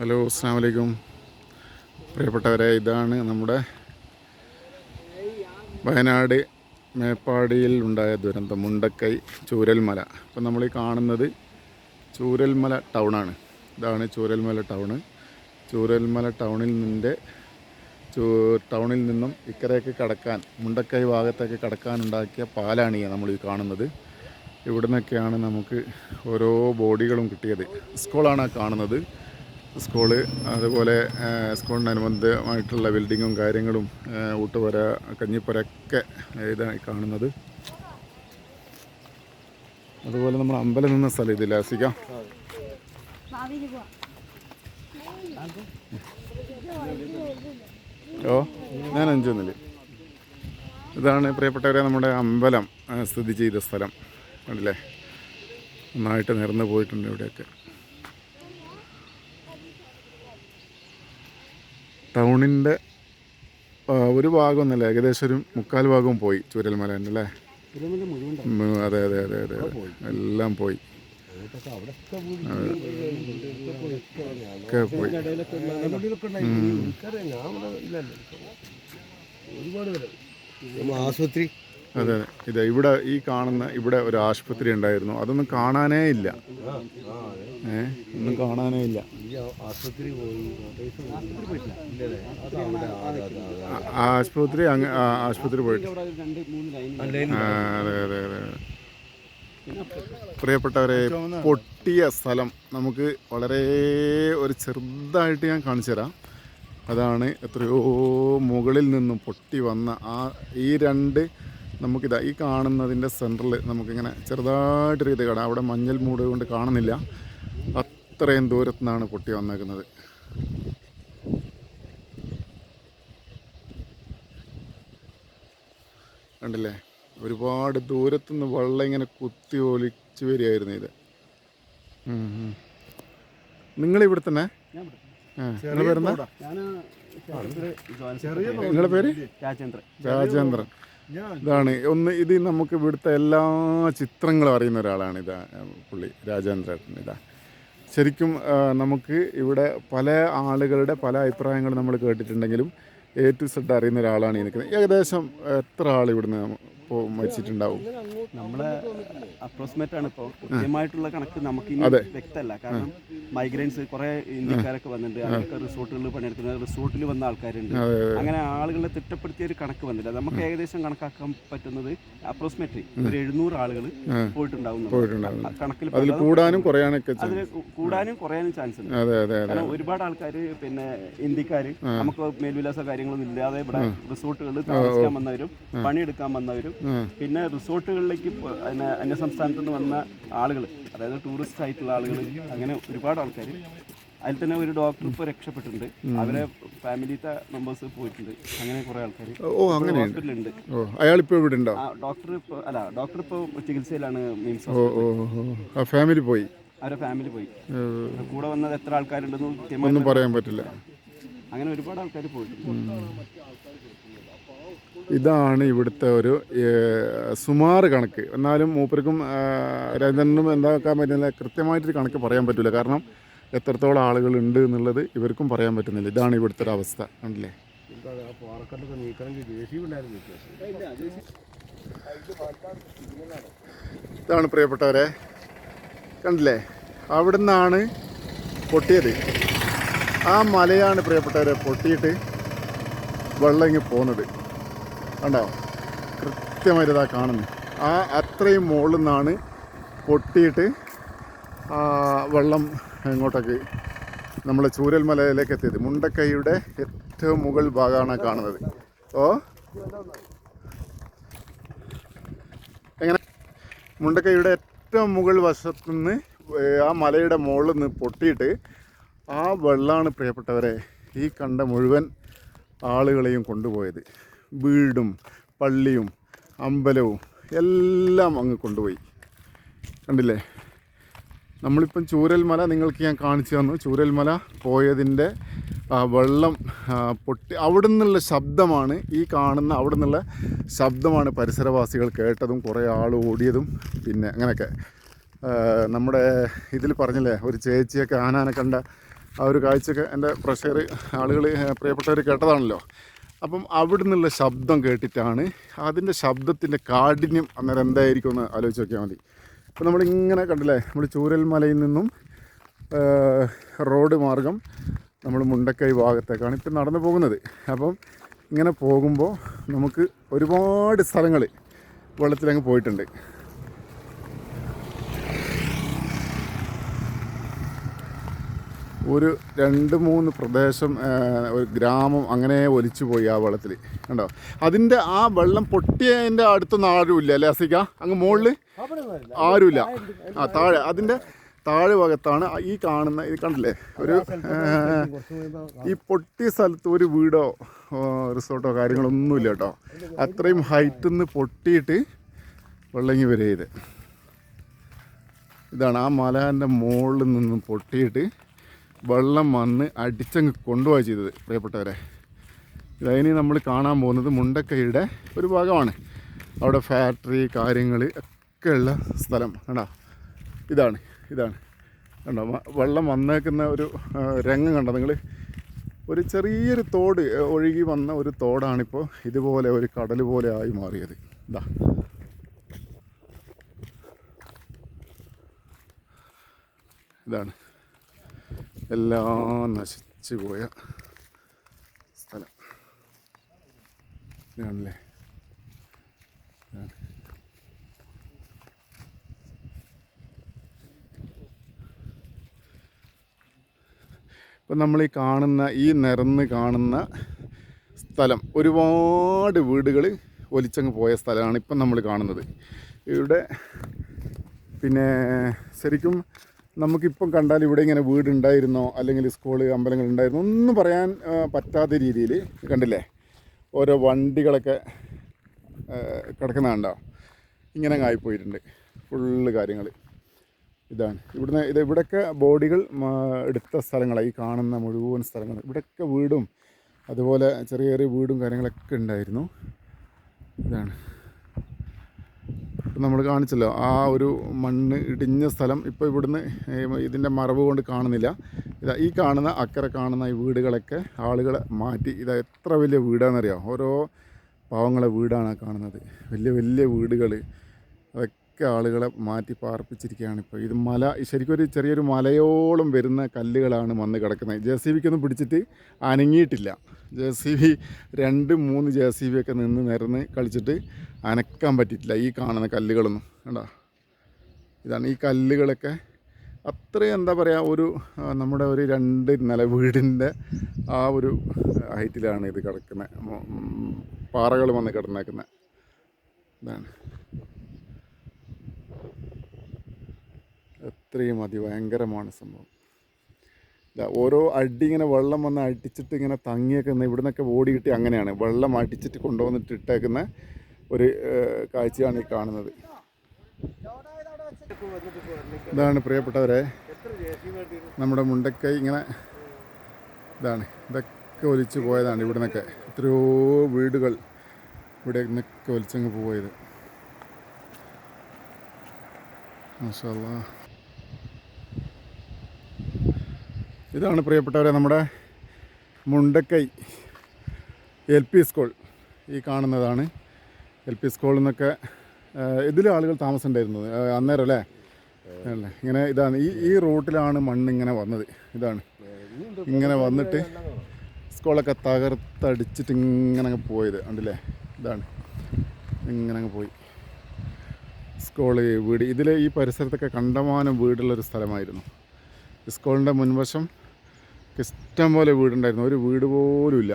Hello അസ്സാം വലൈക്കും പ്രിയപ്പെട്ടവരെ ഇതാണ് നമ്മുടെ വയനാട് മേപ്പാടിയിൽ ഉണ്ടായ ദുരന്തം മുണ്ടക്കൈ ചൂരൽമല. അപ്പം നമ്മൾ ഈ കാണുന്നത് ചൂരൽമല ടൗണാണ് ഇതാണ് ചൂരൽമല ടൗണ് ചൂരൽമല ടൗണിൽ നിന്റെ ടൗണിൽ നിന്നും ഇക്കരയൊക്കെ കടക്കാൻ മുണ്ടക്കൈ ഭാഗത്തേക്ക് കടക്കാനുണ്ടാക്കിയ പാലാണ് ഈ നമ്മൾ ഈ കാണുന്നത്. ഇവിടുന്നൊക്കെയാണ് നമുക്ക് ഓരോ ബോഡികളും കിട്ടിയത്. സ്കൂളാണ് കാണുന്നത്. സ്കൂൾ അതുപോലെ സ്കൂളിനനുബന്ധമായിട്ടുള്ള ബിൽഡിങ്ങും കാര്യങ്ങളും ഊട്ടുപുര കഞ്ഞിപ്പുര ഒക്കെ ഇതാണ് കാണുന്നത്. അതുപോലെ നമ്മൾ അമ്പലം നിന്ന സ്ഥലം ഇതില്ല ആസിക്കാം ഓ ഞാൻ അഞ്ചൊന്നില്ല ഇതാണ് പ്രിയപ്പെട്ടവരെ നമ്മുടെ അമ്പലം സ്ഥിതി ചെയ്ത സ്ഥലം. അല്ലേ നന്നായിട്ട് നിറഞ്ഞു പോയിട്ടുണ്ട് ഇവിടെയൊക്കെ. ടൗണിന്റെ ഒരു ഭാഗം ഒന്നല്ല ഏകദേശം ഒരു മുക്കാൽ ഭാഗവും പോയി ചൂരൽമലേന്റെ അല്ലേ ഉം, അതെ അതെ അതെ അതെ അതെ. എല്ലാം പോയി. ഒക്കെ പോയി. ആശുപത്രി അതെ അതെ. ഇത് ഇവിടെ ഈ കാണുന്ന ഇവിടെ ഒരു ആശുപത്രി ഉണ്ടായിരുന്നു. അതൊന്നും കാണാനേ ഇല്ല. ഏ ഒന്നും കാണാനേ ഇല്ല. ആശുപത്രി അങ്ങ് ആശുപത്രി പോയിട്ട്. അതെ അതെ അതെ അതെ. പ്രിയപ്പെട്ടവരെ പൊട്ടിയ സ്ഥലം. നമുക്ക് വളരെ ഒരു ചെറുതായിട്ട് ഞാൻ കാണിച്ചു തരാം. അതാണ് എത്രയോ മുകളിൽ നിന്നും പൊട്ടി വന്ന ആ ഈ രണ്ട് നമുക്കിതാ ഈ കാണുന്നതിന്റെ സെന്ററിൽ നമുക്കിങ്ങനെ ചെറുതായിട്ടൊരു ഇത് കാണാം. അവിടെ മഞ്ഞൾ മൂട് കൊണ്ട് കാണുന്നില്ല. അത്രയും ദൂരത്തു നിന്നാണ് പൊട്ടി വന്നേക്കുന്നത്. കണ്ടില്ലേ? ഒരുപാട് ദൂരത്തുനിന്ന് വെള്ളം ഇങ്ങനെ കുത്തി ഒലിച്ച് വരികയായിരുന്നു ഇത്. നിങ്ങൾ ഇവിടെ തന്നെ? നിങ്ങളുടെ പേര്? രാജേന്ദ്രൻ. രാജേന്ദ്രൻ. ഇതാണ്. ഒന്ന് ഇത് നമുക്ക് ഇവിടുത്തെ എല്ലാ ചിത്രങ്ങളും അറിയുന്ന ഒരാളാണ് ഇതാ പുള്ളി രാജേന്ദ്രൻ ഇതാ. ശരിക്കും നമുക്ക് ഇവിടെ പല ആളുകളുടെ പല അഭിപ്രായങ്ങൾ നമ്മൾ കേട്ടിട്ടുണ്ടെങ്കിലും എ ടു സെഡ് അറിയുന്ന ഒരാളാണ് ഈ നിൽക്കുന്നത്. ഏകദേശം എത്ര ആൾ ഇവിടുന്ന് ഇപ്പോൾ മരിച്ചിട്ടുണ്ടാവും. നമ്മളെ അപ്രോക്സിമേറ്റ് ആണ് ഇപ്പോൾ കൃത്യമായിട്ടുള്ള കണക്ക് നമുക്ക് ഇനി വ്യക്തമല്ല. കാരണം മൈഗ്രൈൻസ് കുറെ ഇന്ത്യക്കാരൊക്കെ വന്നിട്ടുണ്ട്. അവരൊക്കെ റിസോർട്ടുകളിൽ പണിയെടുക്കുന്ന റിസോർട്ടിൽ വന്ന ആൾക്കാരുണ്ട്. അങ്ങനെ ആളുകളെ തിട്ടപ്പെടുത്തിയ ഒരു കണക്ക് വന്നില്ല. നമുക്ക് ഏകദേശം കണക്കാക്കാൻ പറ്റുന്നത് അപ്രോക്സിമേറ്റ്ലി ഒരു എഴുന്നൂറ് ആളുകൾ പോയിട്ടുണ്ടാവും. കണക്കിൽ അതിൽ കൂടാനും കുറയാനൊക്കെ അതിൽ കൂടാനും കുറയാനും ചാൻസ് ഉണ്ട്. കാരണം ഒരുപാട് ആൾക്കാർ പിന്നെ ഇന്ത്യക്കാര് നമുക്ക് മേൽവിലാസ കാര്യങ്ങളൊന്നും ഇല്ലാതെ ഇവിടെ റിസോർട്ടുകളിൽ താമസിക്കാൻ വന്നവരും പണിയെടുക്കാൻ വന്നവരും പിന്നെ റിസോർട്ടുകളിലേക്ക് പിന്നെ അന്യ സംസ്ഥാനത്ത് നിന്ന് വന്ന ആളുകൾ അതായത് ടൂറിസ്റ്റ് ആയിട്ടുള്ള ആളുകൾ അങ്ങനെ ഒരുപാട് ആൾക്കാർ അതിൽ തന്നെ ഒരു ഡോക്ടർ ഇപ്പോൾ രക്ഷപ്പെട്ടിട്ടുണ്ട്. അവരെ ഫാമിലിത്തെ മെമ്പേഴ്സ് പോയിട്ടുണ്ട്. അങ്ങനെ കുറേ ആൾക്കാർ ഹോസ്പിറ്റലുണ്ട് ഓ അയാളിപ്പോൾ ഇവിടെ ഉണ്ടോ. ഡോക്ടർ ഇപ്പോൾ അല്ല ഡോക്ടർ ഇപ്പോൾ ചികിത്സയിലാണ് മീൻസ് ഫാമിലി പോയി? അവരെ ഫാമിലി പോയി. കൂടെ വന്നത് എത്ര ആൾക്കാരുണ്ടെന്ന് ഒന്നും പറയാൻ പറ്റില്ല. അങ്ങനെ ഒരുപാട് ആൾക്കാർ പോയിട്ടുണ്ട്. ഇതാണ് ഇവിടുത്തെ ഒരു സുമാറ് കണക്ക്. എന്നാലും മൂപ്പർക്കും രാജേന്ദ്രനും എന്താക്കാൻ പറ്റുന്നില്ല കൃത്യമായിട്ടൊരു കണക്ക് പറയാൻ പറ്റില്ല കാരണം എത്രത്തോളം ആളുകൾ ഉണ്ട് എന്നുള്ളത് ഇവർക്കും പറയാൻ പറ്റുന്നില്ല. ഇതാണ് ഇവിടുത്തെ ഒരു അവസ്ഥ. കണ്ടില്ലേ? ഇതാണ് പ്രിയപ്പെട്ടവരെ കണ്ടില്ലേ? അവിടുന്നാണ് പൊട്ടിയത്. ആ മലയാണ് പ്രിയപ്പെട്ടവരെ പൊട്ടിയിട്ട് വെള്ളം ഇങ്ങ് പോകുന്നത് കണ്ടോ? കൃത്യമായിട്ട് ഇതാ കാണുന്നു. ആ അത്രയും മുകളിൽ നിന്നാണ് പൊട്ടിയിട്ട് വെള്ളം ഇങ്ങോട്ടേക്ക് നമ്മൾ ചൂരൽമലയിലേക്ക് എത്തിയത്. മുണ്ടക്കൈയുടെ ഏറ്റവും മുകൾ ഭാഗമാണ് കാണുന്നത്. ഓ? എങ്ങനെ? മുണ്ടക്കൈയുടെ ഏറ്റവും മുകൾ വശത്തുനിന്ന് ആ മലയുടെ മുകളിൽ നിന്ന് പൊട്ടിയിട്ട് ആ വെള്ളമാണ് പ്രിയപ്പെട്ടവരെ ഈ കണ്ട മുഴുവൻ ആളുകളെയും കൊണ്ടുപോയത്. വീടും പള്ളിയും അമ്പലവും എല്ലാം അങ്ങ് കൊണ്ടുപോയി. കണ്ടില്ലേ? നമ്മളിപ്പം ചൂരൽമല നിങ്ങൾക്ക് ഞാൻ കാണിച്ചു തന്നു. ചൂരൽമല പോയതിന്റെ വെള്ളം പൊട്ടി അവിടെ നിന്നുള്ള ശബ്ദമാണ് ഈ കാണുന്ന അവിടെ നിന്നുള്ള ശബ്ദമാണ് പരിസരവാസികൾ കേട്ടതും കുറേ ആൾ ഓടിയതും പിന്നെ അങ്ങനെയൊക്കെ. നമ്മുടെ ഇതിൽ പറഞ്ഞില്ലേ ഒരു ചേച്ചിയൊക്കെ ആനാനെ കണ്ട ആ ഒരു കാഴ്ചയൊക്കെ എന്റെ പ്രഷർ ആളുകൾ പ്രിയപ്പെട്ടവർ കേട്ടതാണല്ലോ. അപ്പം അവിടെ നിന്നുള്ള ശബ്ദം കേട്ടിട്ടാണ് അതിന്റെ ശബ്ദത്തിന്റെ കാഠിന്യം അന്നേരം എന്തായിരിക്കും എന്ന് ആലോചിച്ച് നോക്കിയാൽ മതി. അപ്പോൾ നമ്മളിങ്ങനെ കണ്ടില്ലേ നമ്മൾ ചൂരൽമലയിൽ നിന്നും റോഡ് മാർഗം നമ്മൾ മുണ്ടക്കൈ ഭാഗത്തേക്കാണ് ഇപ്പം നടന്നു പോകുന്നത്. അപ്പം ഇങ്ങനെ പോകുമ്പോൾ നമുക്ക് ഒരുപാട് സ്ഥലങ്ങൾ വെള്ളത്തിലങ്ങ് പോയിട്ടുണ്ട്. ഒരു രണ്ട് മൂന്ന് പ്രദേശം ഒരു ഗ്രാമം അങ്ങനെ ഒലിച്ചു പോയി ആ വെള്ളത്തിൽ കണ്ടോ? അതിന്റെ ആ വെള്ളം പൊട്ടിയതിന്റെ അടുത്തൊന്നും ആരുമില്ല അല്ലേ അസിക? അങ്ങ് മുകളിൽ ആരുമില്ല. ആ താഴെ. അതിന്റെ താഴെ ഭാഗത്താണ് ഈ കാണുന്ന ഇത് കണ്ടില്ലേ? ഒരു ഈ പൊട്ടിയ സ്ഥലത്ത് ഒരു വീടോ റിസോർട്ടോ കാര്യങ്ങളൊന്നുമില്ല കേട്ടോ. അത്രയും ഹൈറ്റിൽ നിന്ന് പൊട്ടിയിട്ട് വെള്ളങ്ങി വരെ ഇത് ഇതാണ് ആ മലേന്റെ മുകളിൽ നിന്നും പൊട്ടിയിട്ട് വെള്ളം വന്ന് അടിച്ചങ്ങ് കൊണ്ടുപോവുക ചെയ്തത്. പ്രിയപ്പെട്ടവരെ ഇതതിന് നമ്മൾ കാണാൻ പോകുന്നത് മുണ്ടക്കൈയുടെ ഒരു ഭാഗമാണ്. അവിടെ ഫാക്ടറി കാര്യങ്ങൾ ഒക്കെയുള്ള സ്ഥലം. കണ്ടോ? ഇതാണ് ഇതാണ്. കണ്ടോ? വെള്ളം വന്നേക്കുന്ന ഒരു രംഗം കണ്ടോ നിങ്ങൾ ഒരു ചെറിയൊരു തോട് ഒഴുകി വന്ന ഒരു തോടാണിപ്പോൾ ഇതുപോലെ ഒരു കടൽ പോലെ ആയി മാറിയത്. ഇതാ ഇതാണ്. എല്ലാം നശിച്ചു പോയ സ്ഥലം. ഇതാണല്ലേ? ഇതാണ്. ഇപ്പം നമ്മൾ ഈ കാണുന്ന ഈ നിരന്ന് കാണുന്ന സ്ഥലം. ഒരുപാട് വീടുകൾ ഒലിച്ചങ്ങ് പോയ സ്ഥലമാണ് ഇപ്പം നമ്മൾ കാണുന്നത്. ഇവിടെ പിന്നെ ശരിക്കും നമുക്കിപ്പം കണ്ടാൽ ഇവിടെ ഇങ്ങനെ വീടുണ്ടായിരുന്നോ? അല്ലെങ്കിൽ സ്കൂൾ അമ്പലങ്ങൾ ഉണ്ടായിരുന്നോ? ഒന്നും പറയാൻ പറ്റാത്ത രീതിയിൽ കണ്ടില്ലേ? ഓരോ വണ്ടികളൊക്കെ കിടക്കുന്നതാണ്ടോ ഇങ്ങനെ ആയിപ്പോയിട്ടുണ്ട്. ഫുള്ള് കാര്യങ്ങൾ. ഇതാണ്. ഇവിടുന്ന് ഇത് ഇവിടെയൊക്കെ ബോഡികൾ എടുത്ത സ്ഥലങ്ങളാണ് ഈ കാണുന്ന മുഴുവൻ സ്ഥലങ്ങൾ ഇവിടെയൊക്കെ വീടും അതുപോലെ ചെറിയ ചെറിയ വീടും കാര്യങ്ങളൊക്കെ ഉണ്ടായിരുന്നു. ഇതാണ്. നമ്മൾ കാണിച്ചല്ലോ ആ ഒരു മണ്ണ് ഇടിഞ്ഞ സ്ഥലം ഇപ്പോൾ ഇവിടുന്ന് ഇതിന്റെ മറവ് കൊണ്ട് കാണുന്നില്ല. ഇതാ ഈ കാണുന്ന അക്കരെ കാണുന്ന ഈ വീടുകളൊക്കെ ആളുകൾ മാറ്റി. ഇതാ എത്ര വലിയ വീടാണെന്നറിയാം? ഓരോ പാവങ്ങളെ വീടാണ് കാണുന്നത്. വലിയ വലിയ വീടുകൾ അതൊക്കെ ആളുകളെ മാറ്റി പാർപ്പിച്ചിരിക്കുകയാണ് ഇപ്പോൾ. ഇത് മല ശരിക്കും ഒരു ചെറിയൊരു മലയോളം വരുന്ന കല്ലുകളാണ് വന്ന് കിടക്കുന്നത്. ജെ സി ബിക്കൊന്നും പിടിച്ചിട്ട് അനങ്ങിയിട്ടില്ല. ജെ സി ബി രണ്ട് മൂന്ന് ജെ സി ബി ഒക്കെ നിന്ന് നിരന്ന് കളിച്ചിട്ട് അനക്കാൻ പറ്റിയിട്ടില്ല ഈ കാണുന്ന കല്ലുകളൊന്നും. കണ്ടോ? ഇതാണ് ഈ കല്ലുകളൊക്കെ. അത്രയും എന്താ പറയുക ഒരു നമ്മുടെ ഒരു രണ്ട് നില വീടിന്റെ ആ ഒരു ഹൈറ്റിലാണ് ഇത് കിടക്കുന്നത്. പാറകൾ വന്ന് കിടന്നേക്കുന്നത്. ഇതാണ്. എത്രയും അതിഭയങ്കരമാണ് സംഭവം. ഓരോ അടി ഇങ്ങനെ വെള്ളം വന്ന് അടിച്ചിട്ട് ഇങ്ങനെ തങ്ങിയൊക്കെ ഇവിടെ നിന്നൊക്കെ ഓടി കിട്ടി അങ്ങനെയാണ്. വെള്ളം അടിച്ചിട്ട് കൊണ്ടുവന്നിട്ട് ഇട്ടേക്കുന്ന ഒരു കാഴ്ചയാണ് ഈ കാണുന്നത്. ഇതാണ് പ്രിയപ്പെട്ടവരെ നമ്മുടെ മുണ്ടക്കൈ ഇങ്ങനെ ഇതാണ് ഇതൊക്കെ ഒലിച്ചു പോയതാണ് ഇവിടെ നിന്നൊക്കെ എത്രയോ വീടുകൾ ഇവിടെ നിന്നൊക്കെ ഒലിച്ചങ്ങ് പോയത്. മാഷാല്ലാ ഇതാണ് പ്രിയപ്പെട്ടവരെ നമ്മുടെ മുണ്ടക്കൈ എൽ പി സ്കൂൾ ഈ കാണുന്നതാണ്. എൽ പി സ്കൂളിൽ നിന്നൊക്കെ ഇതിലും ആളുകൾ താമസം ഉണ്ടായിരുന്നത് അന്നേരം അല്ലേ? അല്ലേ? ഇങ്ങനെ ഇതാണ്. ഈ ഈ റൂട്ടിലാണ് മണ്ണ് ഇങ്ങനെ വന്നത്. ഇതാണ്. ഇങ്ങനെ വന്നിട്ട് സ്കൂളൊക്കെ തകർത്തടിച്ചിട്ട് ഇങ്ങനെ അങ്ങ് പോയത്. ഉണ്ടല്ലേ ഇതാണ്. ഇങ്ങനെ അങ്ങ് പോയി. സ്കൂൾ വീട്. ഇതിൽ ഈ പരിസരത്തൊക്കെ കണ്ടമാനം വീടുള്ളൊരു സ്ഥലമായിരുന്നു. സ്കൂളിന്റെ മുൻവശം ഇഷ്ടം പോലെ വീടുണ്ടായിരുന്നു. ഒരു വീട് പോലും ഇല്ല.